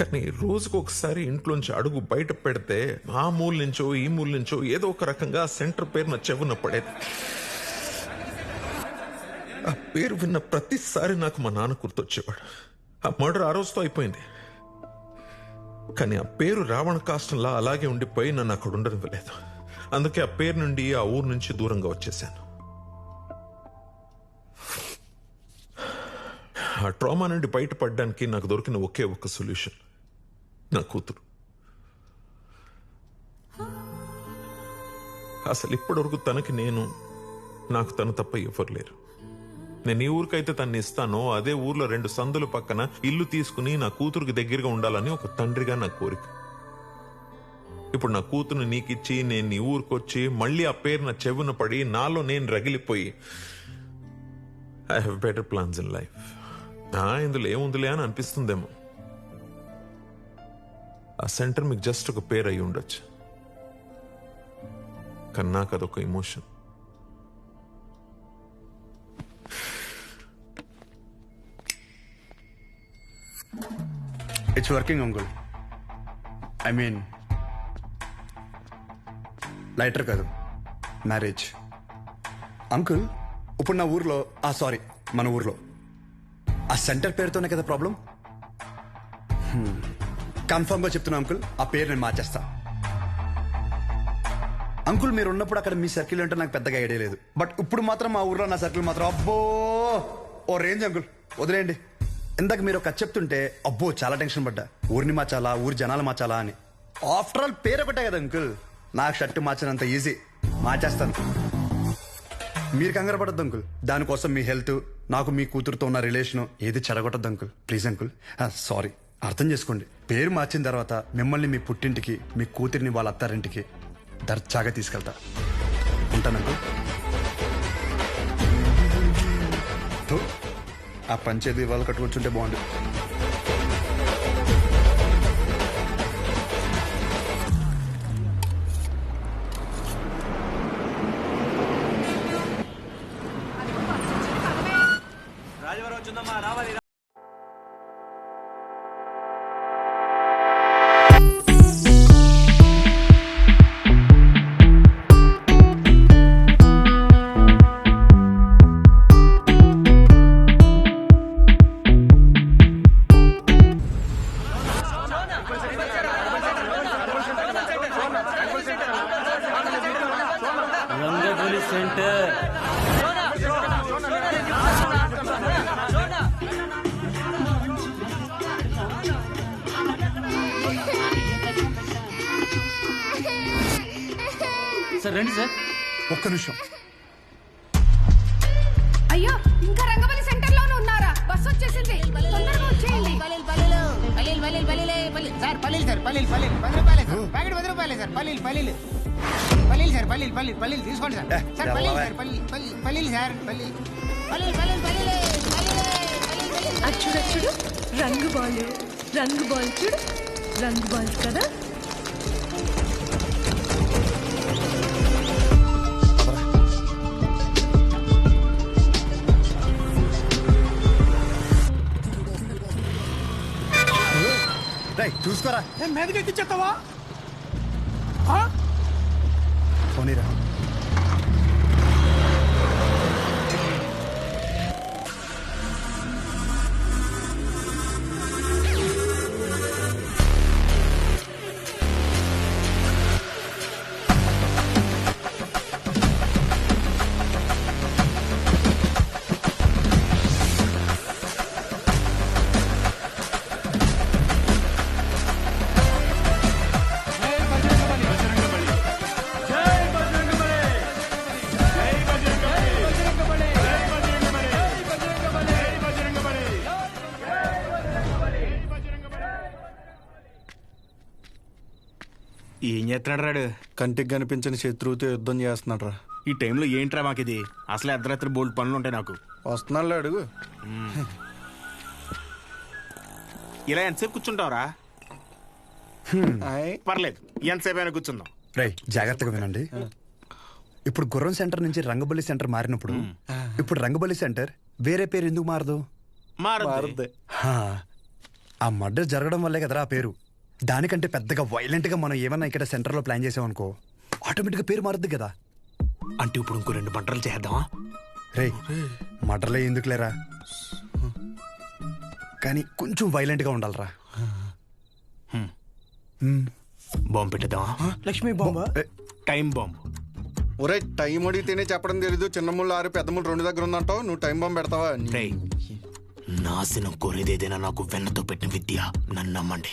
కానీ రోజుకు ఒకసారి ఇంట్లోంచి అడుగు బయట పెడితే ఆ మూల నుంచో ఈ మూల నుంచో ఏదో ఒక రకంగా సెంటర్ పేరు చెవున పడేది. ఆ పేరు విన్న ప్రతిసారి నాకు మా నాన్న గుర్తొచ్చేవాడు. ఆ మర్డర్ ఆ రోజుతో అయిపోయింది. కానీ ఆ పేరు రావణ కాష్టంలా అలాగే ఉండిపోయి నన్ను అక్కడ ఉండనివ్వలేదు. అందుకే ఆ పేరు నుండి ఆ ఊరు నుంచి దూరంగా వచ్చేసాను ఆ ట్రామా నుండి బయటపడడానికి నాకు దొరికిన ఒకే ఒక్క సొల్యూషన్. నా కూతురు. అసలు ఇప్పటివరకు తనకి నేను నాకు తను తప్ప ఎవరు లేరు. నేను ఈ ఊరికైతే తన్ని ఇస్తానో అదే ఊర్లో రెండు సందుల పక్కన ఇల్లు తీసుకుని నా కూతురుకి దగ్గరగా ఉండాలని ఒక తండ్రిగా నా కోరిక. ఇప్పుడు నా కూతురు నీకిచ్చి నేను నీ ఊరికొచ్చి మళ్ళీ ఆ పేరు నా చెవున పడి నాలో నేను రగిలిపోయి I have better plans in life ఇందులో ఏముందిలే అని అనిపిస్తుందేమో. ఆ సెంటర్ మీకు జస్ట్ ఒక పేరు అయి ఉండొచ్చు. కానీ నాకు అదొక emotion. It's working uncle I mean lighter కాదు. మ్యారేజ్ అంకుల్ ఇప్పుడు నా ఊర్లో ఆ సారీ మన ఊర్లో. ఆ సెంటర్ పేరుతోనే కదా ప్రాబ్లం కన్ఫర్మ్గా చెప్తున్నా అంకుల్. ఆ పేరు నేను మార్చేస్తా. అంకుల్ మీరు ఉన్నప్పుడు అక్కడ మీ సర్కిల్ అంటే నాకు పెద్దగా ఐడియా లేదు. బట్ ఇప్పుడు మాత్రం మా ఊర్లో నా సర్కిల్ మాత్రం అబ్బో! ఓ రేంజ్ అంకుల్. వదిలేయండి. ఇందాక మీరు ఒక చెప్తుంటే అబ్బో చాలా టెన్షన్ పడ్డా. ఊరిని మార్చాలా ఊరి జనాలు మార్చాలా అని. ఆఫ్టర్ ఆల్ పేరు ఒకటే కదా అంకుల్. నాకు షర్ట్ మార్చినంత ఈజీ. మార్చేస్తాను. మీరు కంగారు పడద్దు అంకుల్. దానికోసం మీ హెల్త్ నాకు మీ కూతురుతో ఉన్న రిలేషన్ ఏది చెడగొట్టద్దు అంకుల్. Please uncle. సారీ. అర్థం చేసుకోండి. పేరు మార్చిన తర్వాత మిమ్మల్ని మీ పుట్టింటికి మీ కూతురిని వాళ్ళ అత్తారింటికి దర్జాగా తీసుకెళ్తా. ఉంటాను ఆ పంచేది వాళ్ళు కట్టుకొచ్చుంటే బాగుండు. రంగబలి సార్ రండి సార్. ఒక్క నిమిషం. అయ్యో ఇంకా రంగబలి సెంటర్లోనే ఉన్నారా? బస్ వచ్చేసింది. తొందరగా వచ్చేయండి. సార్ పల్లీలు సార్ పల్లీలు పల్లీలు పది రూపాయలే సార్ ప్యాకెట్ పది రూపాయలే సార్ పల్లీలు పల్లీలు పల్లీలు సార్ పల్లీలు పల్లీలు పల్లీలు తీసుకోండి సార్ సార్ పల్లీలు. సార్ పల్లీలు పల్లీలు పల్లీలు సార్ పల్లీలు పల్లీలు పల్లీలు పల్లీలే పల్లీలే పల్లీలు పల్లీలు అచ్చుడు అచ్చుడు రంగు బాలు రంగు బాల్ చూడు రంగు బాల్ కదా? రై చూసుకోరా. మీదకి ఎక్కిచ్చేస్తావా పోనీరా. ఏం చేస్తున్నాడు రాడు? కంటికి కనిపించిన శత్రువుతో యుద్ధం చేస్తున్నాడు రా ఈ టైంలో ఏంట్రా మాకు ఇది అసలు అర్ధరాత్రి బోల్డ్ పనులు ఉంటాయి నాకు. వస్తున్నాడు అడుగు. ఇలా ఎంతసేపు కూర్చుంటావురా. పర్లేదు ఎంతసేపు అయినా కూర్చుందాం. రై జాగ్రత్తగా వినండి. ఇప్పుడు గుర్రం సెంటర్ నుంచి రంగబల్లి సెంటర్ మారినప్పుడు ఇప్పుడు రంగబల్లి సెంటర్ వేరే పేరు ఎందుకు మారదు. హా, ఆ మర్డర్ జరగడం వల్లే కదరా ఆ పేరు. దానికంటే పెద్దగా వైలెంట్గా మనం ఏమన్నా ఇక్కడ సెంటర్లో ప్లాన్ చేసామనుకో ఆటోమేటిక్గా పేరు మారుద్ది కదా. అంటే ఇప్పుడు ఇంకో రెండు పంటలు చేద్దామా? రే మర్డర్లే ఎందుకు లేరా కానీ కొంచెం వైలెంట్గా ఉండాలిరా బాంబు పెట్టేద్దామా? లక్ష్మీ బాంబా? Time bomb. ఒరే టైం అడిగితేనే చెప్పడం తెలీదు. చిన్న ముళ్ళు ఆరు పెద్ద ముళ్ళు రెండు దగ్గర ఉందంటావు. నువ్వు టైం బాంబు పెడతావా? రేయ్ నాశనం కోరేదేదైనా నాకు వెన్నతో పెట్టిన విద్య. నన్ను నమ్మండి.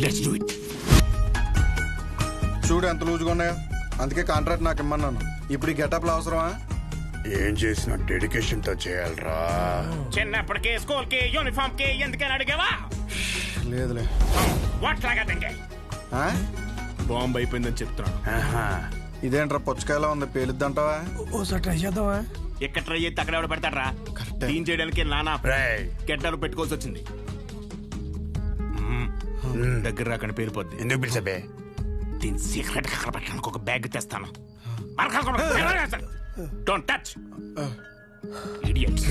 లెట్స్ డూ ఇట్ చూడు ఎంత లూజుగా ఉన్నాయో. అందుకే కాంట్రాక్ట్ నాకు ఇమ్మన్నాను. ఇప్పుడు ఈ గెటప్లు అవసరమా? ఏం చేసిన డెడికేషన్తో చేయాలరా. చిన్నప్పటికే స్కూల్కి యూనిఫామ్కి ఎందుకని అడిగావా? లేదులే. వాట్ లాగా తింగే ఆ? బాంబు అయిపోయిందని చెప్తున్నాను. ఇదేంట్రా పుచ్చకాయలా ఉంది? పేలుద్దంటావా? ఎక్కడ ట్రై చేస్తే అక్కడ ఎవడ పెడతారా క్లీన్ చేయడానికి నానా గెడ్డలు పెట్టుకోవాల్సి వచ్చింది. దగ్గర రాకని పేరుపోద్ది ఎందుకు పిలిచబే దీని సీక్రెట్ అక్కడ పెట్టడానికి ఒక బ్యాగ్ తెస్తాను. డోంట్ టచ్ ఇడియట్స్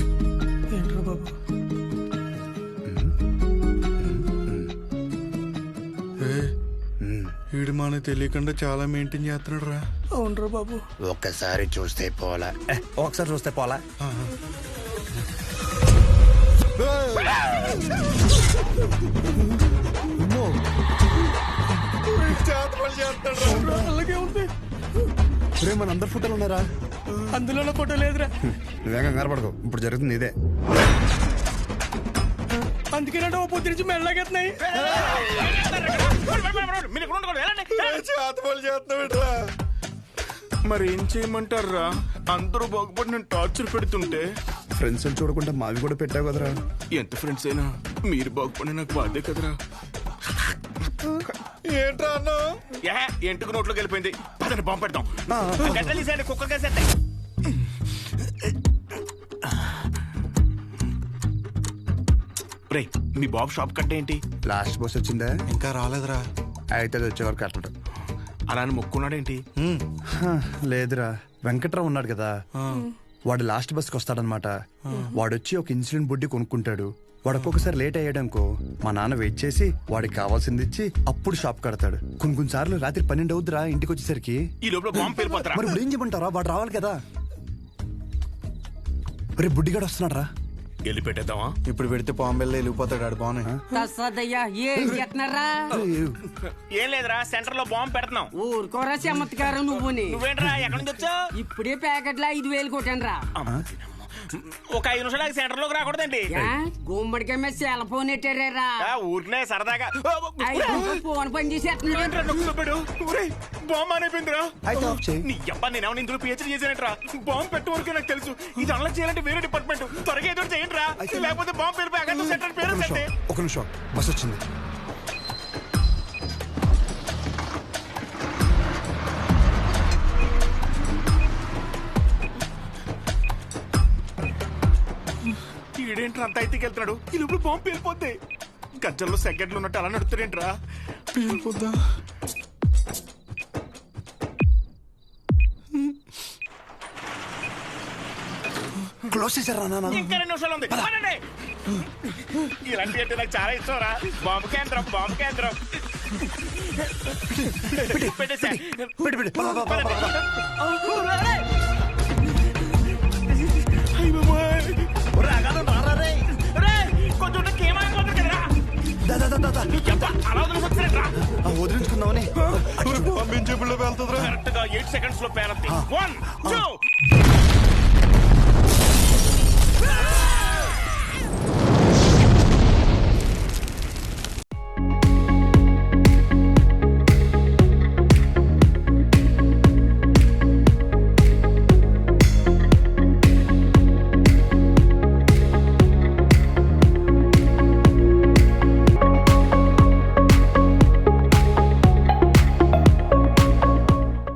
వీడు మనకు తెలియకుండా చాలా మెయింటైన్ చేస్తున్నాడు రా ఒక్కసారి చూస్తే పోలా. ఒకసారి చూస్తే పోలా. రే. మన అందరు ఫోటోలు ఉన్నారా అందులో ఫోటో లేదురా. నువ్వేం కంగారు పడకు. ఇప్పుడు జరుగుతుంది ఇదే. అందుకే ఓ పొద్దు నుంచి మెల్లగెత్తున్నాయి. మరి ఏం చేయమంటారా అందరూ బాగుపడి నేను టార్చర్ పెడుతుంటే. ఫ్రెండ్స్ చూడకుండా మావి కూడా పెట్టావు కదరా. ఎంత ఫ్రెండ్స్ అయినా మీరు బాగుపడి నాకు బాధే కదరా. ఏంట్రా అన్నా? ఏ ఎంటుకు నోట్లోకి వెళ్ళిపోయింది. పదండి బాంబు పెడతాం గడ్డలు తీసేయండి కుక్కలు కేసేస్తాయి రే మీ బాబు షాప్ కట్ట ఏంటి? లాస్ట్ బస్ వచ్చిందా? ఇంకా రాలేదురా. అయితే అది వచ్చేవారు కట్టడు అలా అని మొక్కున్నాడేంటి లేదురా. వెంకట్రావు ఉన్నాడు కదా. వాడు లాస్ట్ బస్కి వస్తాడనమాట. వాడు వచ్చి ఒక ఇన్సులిన్ బుడ్డి కొనుక్కుంటాడు. వాడు ఒక్కొక్కసారి లేట్ అయ్యాడనుకో మా నాన్న వెయిట్ చేసి వాడికి కావాల్సింది ఇచ్చి అప్పుడు షాప్ కడతాడు. కొన్ని కొన్ని సార్లు రాత్రి పన్నెండు అవుద్దిరా ఇంటికి వచ్చేసరికి ఈ లోపల బాంబు పేలిపోతారా? మరి ఇప్పుడు ఏం చెప్పంటారా వాడు రావాలి కదా. రేపు బుడ్డిగాడు వస్తున్నాడు రా వెళ్ళి పెట్టేద్దామా? ఇప్పుడు పెడితే పాంబెల్లో వెళ్ళిపోతాడు ఆడు బాగున్నాయి తస్సదయ్యా ఏం చేస్తున్నారా ఏం లేదురా సెంటర్లో బాంబు పెడుతున్నాం. ఊరుకోరా చమత్కారం నువ్వుని. నువ్వేంట్రా ఎక్కడి నుంచి వచ్చావు? ఇప్పుడే ప్యాకెట్లో ఐదు వేలు కొట్టాను రా ఒక ఐదు నిమిషాలు సెంటర్లోకి రాకూడదండి. గుమ్మడికాయ మీద సెల్ ఫోన్ ఎట్టారా ఆ, ఊరినే సరదాగా. ఫోన్ పని చేసేస్తున్నాడు. బాంబు చేయి. నీ అబ్బా నేనేమో ఇందులో పిహెచ్డీ చేశానంట్రా? బాంబు పెట్టే వరకు నాకు తెలుసు. ఇది అలా చేయాలంటే వేరే డిపార్ట్మెంట్. త్వరగా ఏదో చేయండి రా లేకపోతే బాంబు పేరు అక్కడ సెంటర్ పేరు ఒక నిమిషం. బస్ వచ్చింది. ఈడేంట్రా అంత అయితే వెళ్తున్నాడు? ఈ లోపల బాంబు పేలిపోద్ది గజ్జల్లో సెకండ్లు ఉన్నట్టు అలా నడుతాడేంట్రా పేలిపోద్దా? క్లోజ్ చేశారా నాన్న? ఇంకా రెండు నిమిషాలు ఉంది. పదండి. ఇలాంటి అంటే నాకు చాలా ఇష్టం రా బాంబు కేంద్రం బాంబు కేంద్రం. పెట్టేసా పెట్టి పెట్టి పద, పద, పద, పద, పద. కొంచెం వదిలించుకుందామని కరెక్ట్గా ఎయిట్ సెకండ్స్లో పేరద్ది వన్ టూ